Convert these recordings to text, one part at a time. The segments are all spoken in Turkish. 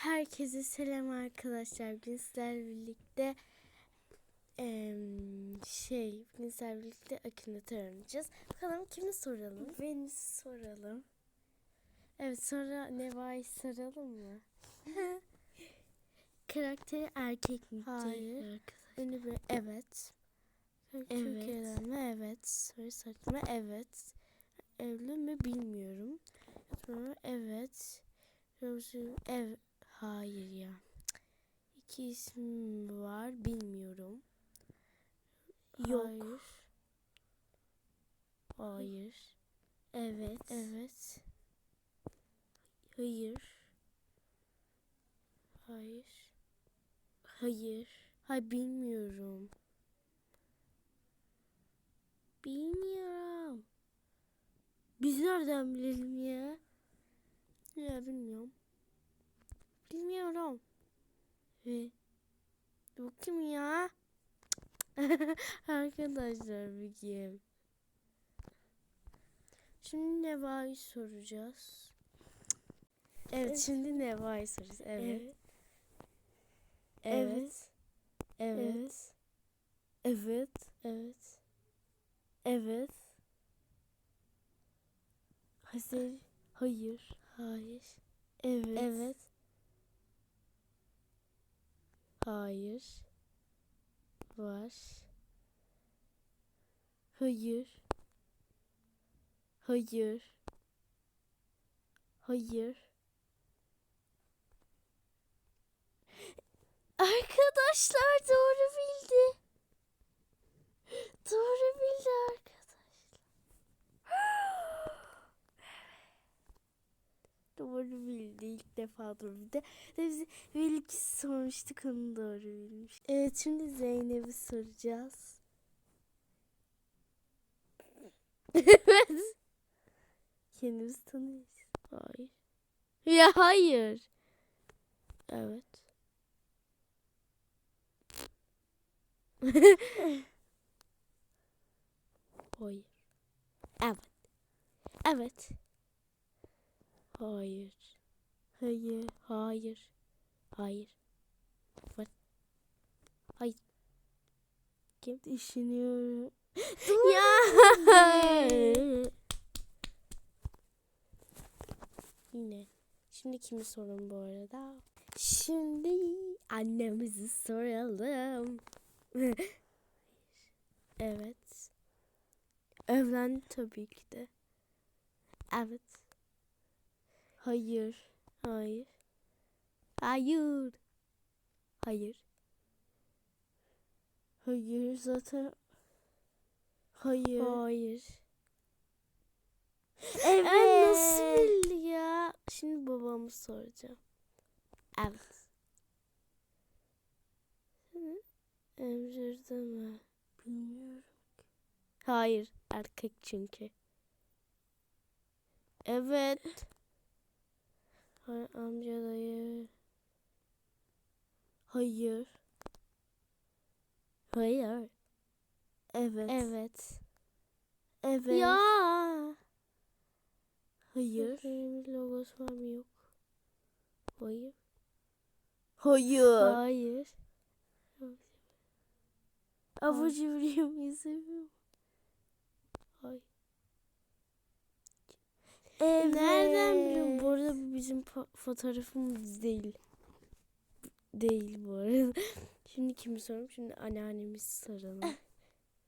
Herkese selam arkadaşlar. Bugün sizlerle birlikte em, şey, bugün sizlerle birlikte Akinator oynayacağız. Bakalım kimi soralım? Venüs'ü soralım. Evet sonra Neva'yı soralım mı? Karakteri erkek mi? Hayır. Ünlü bir evet. Evet. Mi? Evet. Soru mı? Evet. Evli mi? Bilmiyorum. Sonra evet. Hayır ya. İki isim var bilmiyorum. Yok. Hayır. Hayır. Evet. Evet. Hayır. Hayır. Hayır. Hayır bilmiyorum. Bilmiyorum. Biz nereden bilelim ya? Ya bilmiyorum. Bilmiyorum. Ve Bu kim ya? Arkadaşlar bir kim? Şimdi Neva'yı soracağız. Evet, Evet. şimdi Neva'yı soracağız. Evet. Evet. Evet. Evet. Evet. Evet. Hazır. Hayır. Hayır. Evet. Evet. Hayır. Var. Hayır. Hayır. Hayır. Arkadaşlar doğru bildi. Doğru bildi arkadaşlar. doğru bildi ilk defa doğru bildi. De biz Velik'i sormuştuk onu doğru bilmiş. Evet şimdi Zeynep'i soracağız. evet. Kendimizi tanıyoruz. Hayır. Ya hayır. Evet. Hayır. Evet. Evet. Hayır. Hayır. Hayır. Hayır. Var. Hayır. Kim? Düşünüyorum. Ya. Yine. Şimdi kimi sorun bu arada? Şimdi annemizi soralım. evet. Evlendi tabii ki de. Evet. Hayır. Hayır. Hayır. Hayır. Hayır zaten. Hayır. Hayır. Evet. Ay, nasıl ya? Şimdi babamı soracağım. Evet. Emzirdi mi? Bilmiyorum. Hayır. Erkek çünkü. Evet. Hayır, amca dayı. Hayır. Hayır. Evet. Evet. Evet. Ya. Hayır. Benim logosu var mı yok? Hayır. Hayır. Hayır. Abur cubur Evet. Nereden biliyorum? Bu arada bu bizim fo- fotoğrafımız değil. Değil bu arada. Şimdi kimi soralım? Şimdi anneannemizi soralım.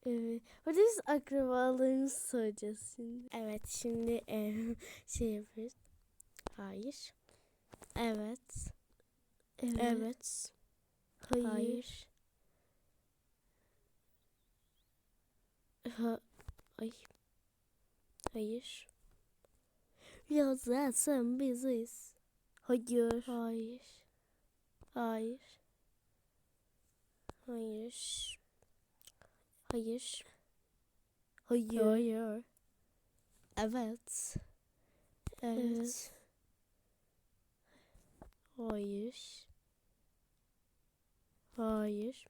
Evet. Hadi biz akrabalarımızı soracağız şimdi. evet şimdi em, şey yapıyoruz. Hayır. Evet. Evet. Evet. Hayır. Hayır. Ha, ay. Hayır. Ya zaten biziz. Hayır. Hayır. Hayır. Hayır. Hayır. Hayır. Hayır. Evet. Evet. Hayır. Hayır.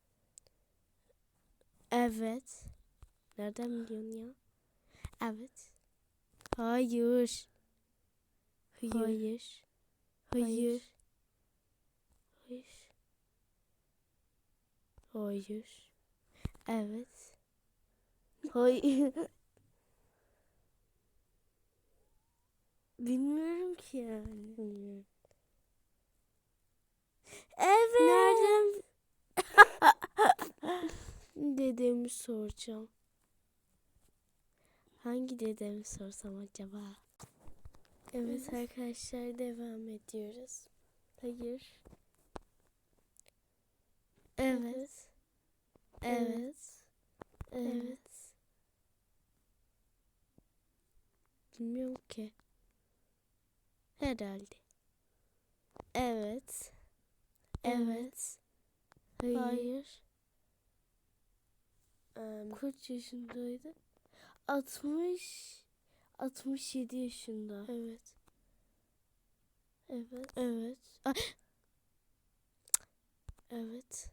Evet. Nereden biliyorsun ya? Evet. Hayır. Hayır. Hayır. Hayır. Hayır. Hayır. Evet. Hayır. Bilmiyorum ki yani. Bilmiyorum. Evet. Nereden? Dedemi soracağım. Hangi dedemi sorsam acaba? Evet arkadaşlar devam ediyoruz. Hayır. Evet. Evet. Evet. Bilmiyorum ki. Herhalde. Evet. Evet. Hayır. Hayır. Em, Kaç yaşındaydı? 60 67 yaşında. evet. Evet. Evet. Ay. Evet.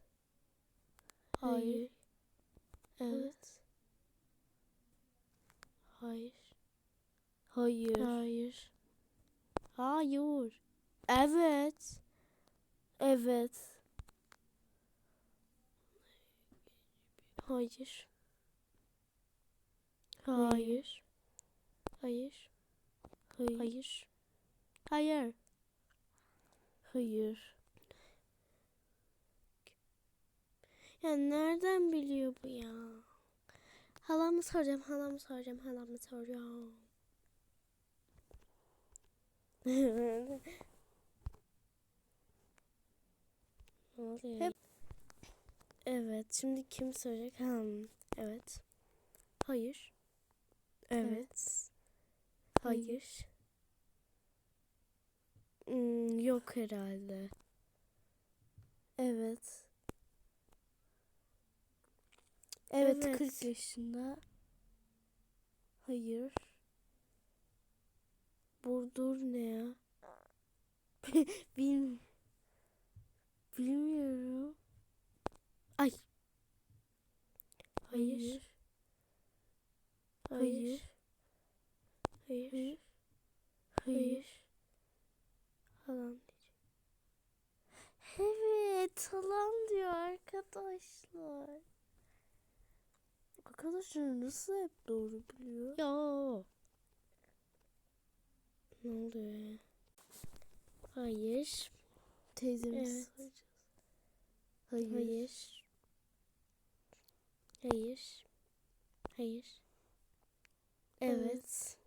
Hayır. Evet. Hayır. Hayır. Hayır. Hayır. Evet. Evet. Hayır. Hayır. Hayır. Hayır. Hayır. Hayır. Hayır. Ya nereden biliyor bu ya? Halamı soracağım, halamı soracağım, halamı soracağım. ne oluyor? Hep- Evet, şimdi kim soracak? Hmm, evet. Hayır. Evet. Hayır. Hmm, yok herhalde. Evet. Evet, Evet. 40 yaşında. Hayır. Burdur ne ya? Bil Bilmiyorum. Ay. Hayır. Hayır. Hayır. Hayır. Hayır. Falan. Evet, falan diyor arkadaşlar. Arkadaşlar nasıl hep doğru biliyor? Ya. Ne oluyor ya? Hayır. Teyzemiz Evet. soracağız. Hayır. Hayır. Hayır. Hayır. Evet.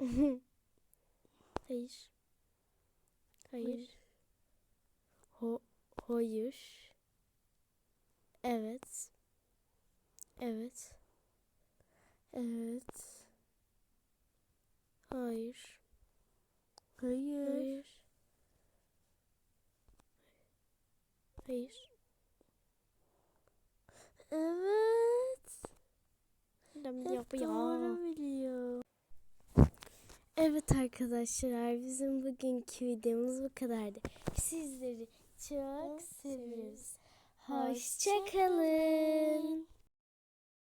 Hayır. Hayır. Ho hayır. Evet. Evet. Evet. Hayır. Hayır. Hayır. Hayır. Evet. Hep Hep doğru. Evet arkadaşlar bizim bugünkü videomuz bu kadardı. Sizleri çok seviyoruz. Hoşçakalın.